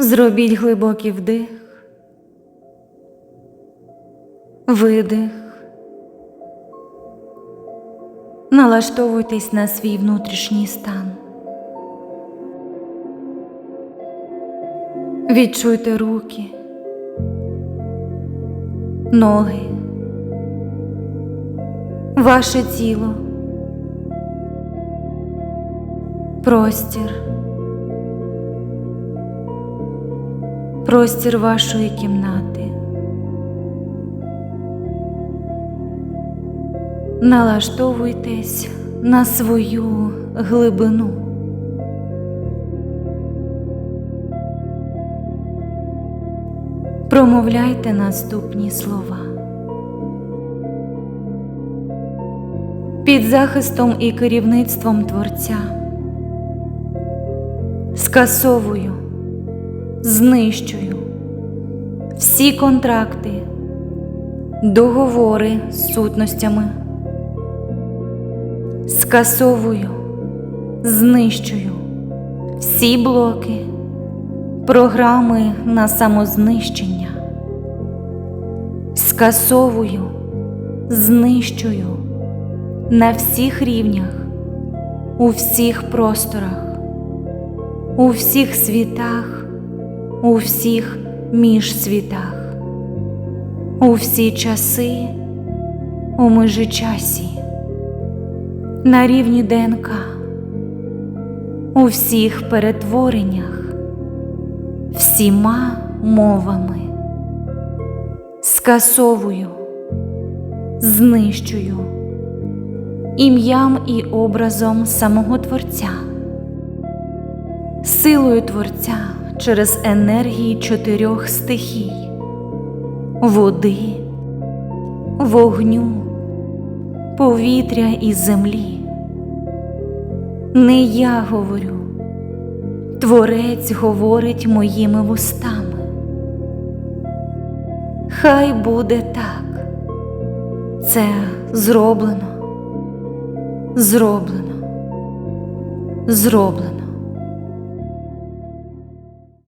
Зробіть глибокий вдих, видих. Налаштовуйтесь на свій внутрішній стан. Відчуйте руки, ноги, ваше тіло, простір. Простір вашої кімнати. Налаштовуйтесь на свою глибину. Промовляйте наступні слова. Під захистом і керівництвом Творця. Скасовую знищую. Всі контракти, договори з сутностями, скасовую, знищую. Всі блоки, програми на самознищення, скасовую, знищую на всіх рівнях, у всіх просторах, у всіх світах у всіх міжсвітах, у всі часи, у межичасі, на рівні ДНК, у всіх перетвореннях, всіма мовами, скасовую, знищую ім'ям і образом самого Творця, силою Творця через енергії чотирьох стихій води, вогню, повітря і землі. Не я говорю, Творець говорить моїми вустами. Хай буде так, це зроблено, зроблено, зроблено.